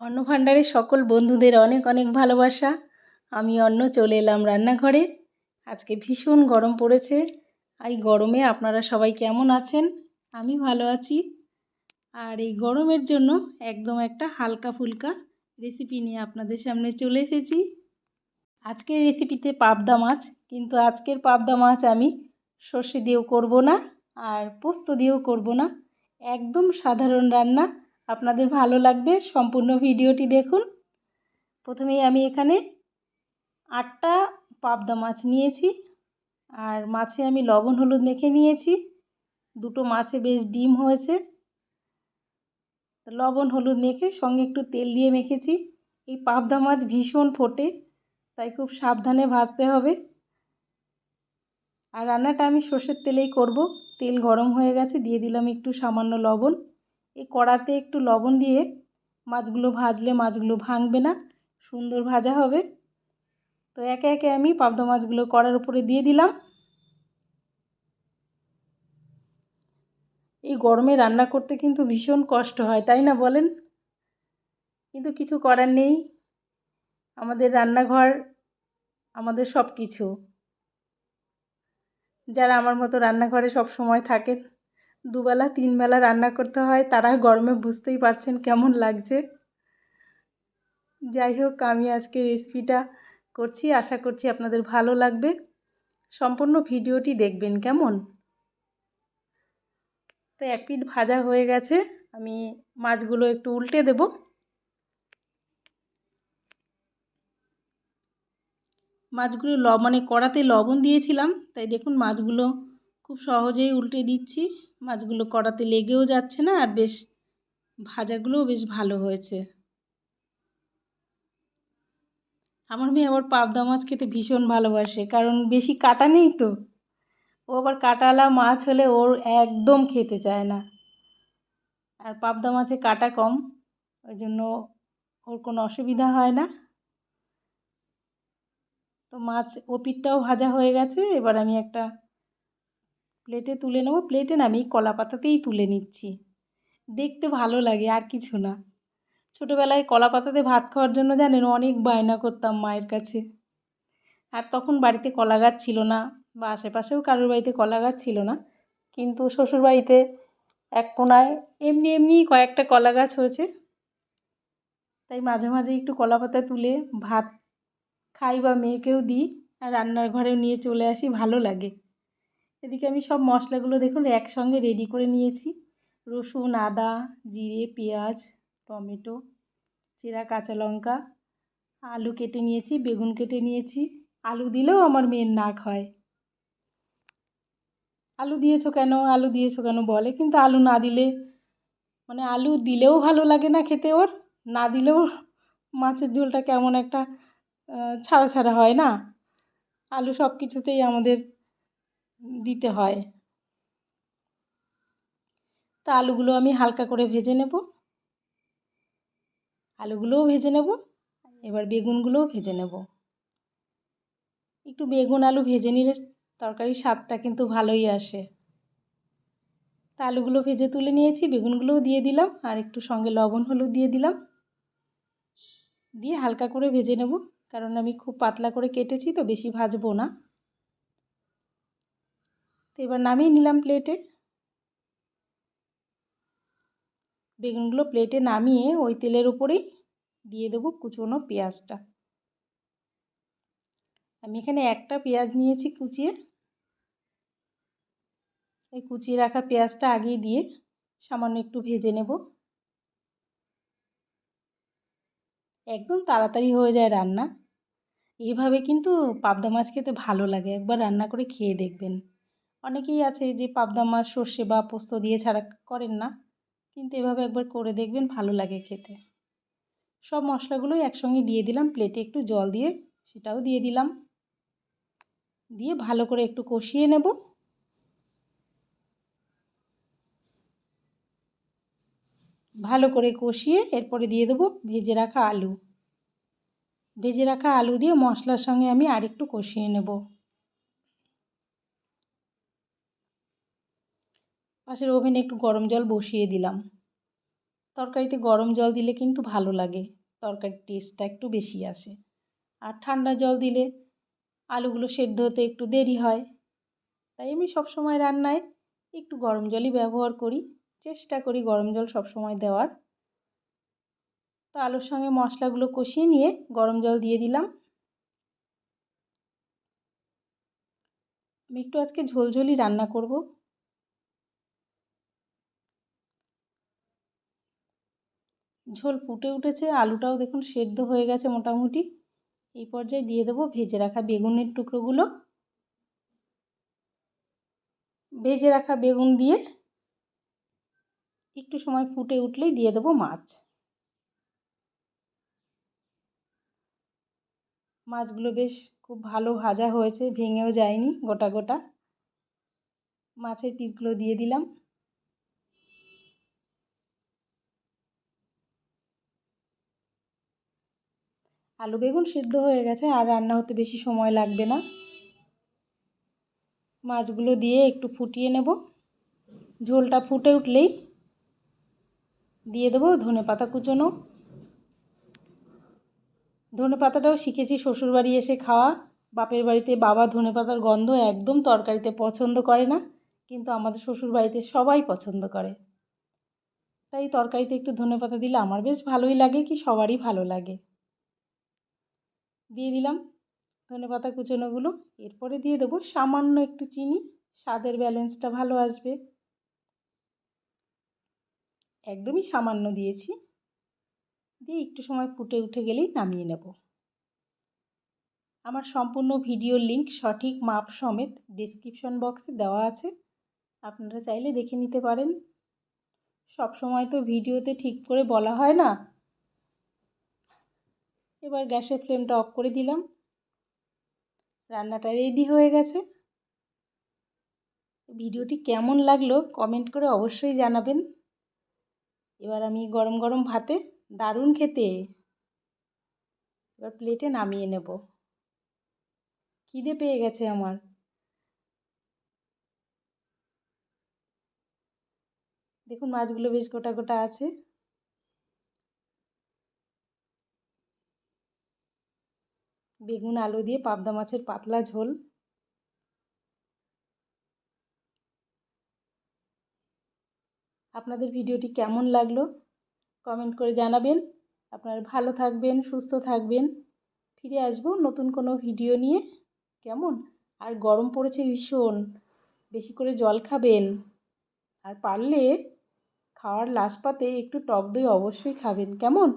অন্ন ভাণ্ডারের সকল বন্ধুদের অনেক অনেক ভালোবাসা। আমি অন্ন চলে এলাম রান্নাঘরে। আজকে ভীষণ গরম পড়েছে। এই গরমে আপনারা সবাই কেমন আছেন? আমি ভালো আছি। আর এই গরমের জন্য একদম একটা হালকা ফুলকা রেসিপি নিয়ে আপনাদের সামনে চলে এসেছি। আজকের রেসিপিতে পাবদা মাছ, কিন্তু আজকের পাবদা মাছ আমি সর্ষে দিয়েও করব না আর পোস্ত দিয়েও করব না। একদম সাধারণ রান্না। আপনাদের ভালো লাগবে সম্পূর্ণ ভিডিওটি দেখুন। প্রথমেই আমি এখানে আটটা পাবদা মাছ নিয়েছি আর মাছে আমি লবণ, হলুদ মেখে নিয়েছি। দুটো মাছে বেশ ডিম হয়েছে। লবণ, হলুদ মেখে সঙ্গে একটু তেল দিয়ে মেখেছি। এই পাবদা মাছ ভীষণ ফোটে, তাই খুব সাবধানে ভাজতে হবে। আর রান্নাটা আমি সর্ষের তেলেই করব। তেল গরম হয়ে গেছে, দিয়ে দিলাম একটু সামান্য লবণ। এই কড়াতে একটু লবণ দিয়ে মাছগুলো ভাজলে মাছগুলো ভাঙবে না, সুন্দর ভাজা হবে। তো একে একে আমি পাবদা মাছগুলো কড়ার উপরে দিয়ে দিলাম। এই গরমে রান্না করতে কিন্তু ভীষণ কষ্ট হয়, তাই না বলেন? কিন্তু কিছু করার নেই। আমাদের রান্নাঘর, আমাদের সব কিছু যারা আমার মতো রান্নাঘরে সব সময় থাকেন দুবেলা, তিনবেলা রান্না করতে হয়, তারা গরমে বুঝতেই পারছেন কেমন লাগছে। যাই হোক, আমি আজকে রেসিপিটা করছি, আশা করছি আপনাদের ভালো লাগবে। সম্পূর্ণ ভিডিওটি দেখবেন কেমন? তো এক পিঠ ভাজা হয়ে গেছে, আমি মাছগুলো একটু উল্টে দেব। মাছগুলো ল মানে কড়াতে লবণ দিয়েছিলাম, তাই দেখুন মাছগুলো খুব সহজেই উল্টে দিচ্ছি। মাছগুলো কড়াতে লেগেও যাচ্ছে না আর বেশ ভাজাগুলোও বেশ ভালো হয়েছে। আমার মেয়ে আবার পাবদা মাছ খেতে ভীষণ ভালোবাসে, কারণ বেশি কাটা নেই তো। ও আবার কাটালা মাছ হলে ওর একদম খেতে চায় না। আর পাবদা মাছে কাটা কম, ওই জন্য ওর কোনো অসুবিধা হয় না। তো মাছ ও পিঠটাও ভাজা হয়ে গেছে, এবার আমি একটা প্লেটে তুলে নেব। প্লেটে না, আমি কলা পাতাতেই তুলে নিচ্ছি। দেখতে ভালো লাগে, আর কিছু না। ছোটোবেলায় কলা পাতাতে ভাত খাওয়ার জন্য জানেন অনেক বায়না করতাম মায়ের কাছে। আর তখন বাড়িতে কলা গাছ ছিল না বা আশেপাশেও কারোর বাড়িতে কলা গাছ ছিল না। কিন্তু শ্বশুরবাড়িতে এক কোনায় এমনি এমনিই কয়েকটা কলা গাছ হয়েছে। তাই মাঝে মাঝে একটু কলা পাতা তুলে ভাত খাই বা মেয়েকেও দিই, আর রান্নার ঘরেও নিয়ে চলে আসি, ভালো লাগে। এদিকে আমি সব মশলাগুলো দেখুন একসঙ্গে রেডি করে নিয়েছি। রসুন, আদা, জিরে, পেঁয়াজ, টমেটো, চেরা কাঁচা লঙ্কা, আলু কেটে নিয়েছি, বেগুন কেটে নিয়েছি। আলু দিলেও আমার মেয়ের নাক হয়। আলু দিয়েছ কেন? আলু দিয়েছ কেন বলে? কিন্তু আলু না দিলে মানে আলু দিলেও ভালো লাগে না খেতে ওর, না দিলেও মাছের ঝোলটা কেমন একটা ছাড়া ছাড়া হয় না। আলু সব কিছুতেই আমাদের দিতে হয়। তা আলুগুলো আমি হালকা করে ভেজে নেব। আলুগুলোও ভেজে নেব। এবার বেগুনগুলোও ভেজে নেব। একটু বেগুন আলু ভেজে নিলে তরকারির স্বাদটা কিন্তু ভালোই আসে। তা আলুগুলো ভেজে তুলে নিয়েছি, বেগুনগুলোও দিয়ে দিলাম আর একটু সঙ্গে লবণ, হলুদ দিয়ে দিলাম। দিয়ে হালকা করে ভেজে নেব, কারণ আমি খুব পাতলা করে কেটেছি তো বেশি ভাজবো না। তো এবার নামিয়ে নিলাম প্লেটে বেগুনগুলো প্লেটে নামিয়ে ওই তেলের উপরেই দিয়ে দেবো কুচোনো পেঁয়াজটা। আমি এখানে একটা পেঁয়াজ নিয়েছি কুচিয়ে। এই কুচিয়ে রাখা পেঁয়াজটা আগেই দিয়ে সামান্য একটু ভেজে নেব। একদম তাড়াতাড়ি হয়ে যায় রান্না। এভাবে কিন্তু পাবদা মাছ খেতে ভালো লাগে। একবার রান্না করে খেয়ে দেখবেন। অনেকেই আছে যে পাবদা মাছ, সর্ষে বা পোস্ত দিয়ে ছাড়া করেন না। কিন্তু এভাবে একবার করে দেখবেন ভালো লাগে খেতে। সব মশলাগুলোই একসঙ্গে দিয়ে দিলাম প্লেটে একটু জল দিয়ে সেটাও দিয়ে দিলাম। দিয়ে ভালো করে একটু কষিয়ে নেব। ভালো করে কষিয়ে এরপরে দিয়ে দেবো ভেজে রাখা আলু। ভেজে রাখা আলু দিয়ে মশলার সঙ্গে আমি আরেকটু কষিয়ে নেব। পাশের ওভেনে একটু গরম জল বসিয়ে দিলাম। তরকারিতে গরম জল দিলে কিন্তু ভালো লাগে, তরকারির টেস্টটা একটু বেশি আসে। আর ঠান্ডা জল দিলে আলুগুলো সেদ্ধ হতে একটু দেরি হয়। তাই আমি সব সময় রান্নায় একটু গরম জলই ব্যবহার করি, চেষ্টা করি গরম জল সব সময় দেওয়ার। তো আলুর সঙ্গে মশলাগুলো কষিয়ে নিয়ে গরম জল দিয়ে দিলাম। আমি একটু আজকে ঝোলঝোলই রান্না করব। ঝোল ফুটে উঠেছে, আলুটাও দেখুন সেদ্ধ হয়ে গেছে মোটামুটি। এই পর্যায়ে দিয়ে দেবো ভেজে রাখা বেগুনের টুকরোগুলো। ভেজে রাখা বেগুন দিয়ে একটু সময় ফুটে উঠলেই দিয়ে দেবো মাছ। মাছগুলো বেশ খুব ভালো ভাজা হয়েছে, ভেঙেও যায়নি গোটা গোটা। মাছের পিসগুলো দিয়ে দিলাম। আলু বেগুন সিদ্ধ হয়ে গেছে, আর রান্না হতে বেশি সময় লাগবে না। মাছগুলো দিয়ে একটু ফুটিয়ে নেব। ঝোলটা ফুটে উঠলেই দিয়ে দেবো ধনে পাতা কুচোনো। ধনে পাতাটাও শিখেছি শ্বশুরবাড়ি এসে খাওয়া। বাপের বাড়িতে বাবা ধনে পাতার গন্ধ একদম তরকারিতে পছন্দ করে না, কিন্তু আমাদের শ্বশুরবাড়িতে সবাই পছন্দ করে। তাই তরকারিতে একটু ধনে পাতা দিলে আমার বেশ ভালোই লাগে, কি সবারই ভালো লাগে। দিয়ে দিলাম ধনে পাতা কুচোনোগুলো। এরপরে দিয়ে দেবো সামান্য একটু চিনি, স্বাদের ব্যালেন্সটা ভালো আসবে। একদমই সামান্য দিয়েছি। দিয়ে একটু সময় ফুটে উঠে গেলেই নামিয়ে নেব। আমার সম্পূর্ণ ভিডিওর লিঙ্ক সঠিক মাপ সমেত ডিসক্রিপশন বক্সে দেওয়া আছে। আপনারা চাইলে দেখে নিতে পারেন। সব সময় তো ভিডিওতে ঠিক করে বলা হয় না। এবার গ্যাসের ফ্লেমটা অফ করে দিলাম। রান্নাটা রেডি হয়ে গেছে। ভিডিওটি কেমন লাগল কমেন্ট করে অবশ্যই জানাবেন। এবার আমি গরম গরম ভাতে দারুণ খেতে। এবার প্লেটে নামিয়ে নেব। খিদে পেয়ে গেছে আমার। দেখুন মাছগুলো বেশ গোটা গোটা আছে। বেগুন আলু দিয়ে পাবদা মাছের পাতলা ঝোল। আপনাদের ভিডিওটি কেমন লাগল? কমেন্ট করে জানাবেন। আপনারা ভালো থাকবেন, সুস্থ থাকবেন। ফিরে আসব নতুন কোনো ভিডিও নিয়ে। কেমন? আর গরম পড়েছে ভীষণ। বেশি করে জল খাবেন। আর পারলে খাওয়ার লাস্ট পাতে একটু টক দই অবশ্যই খাবেন। কেমন?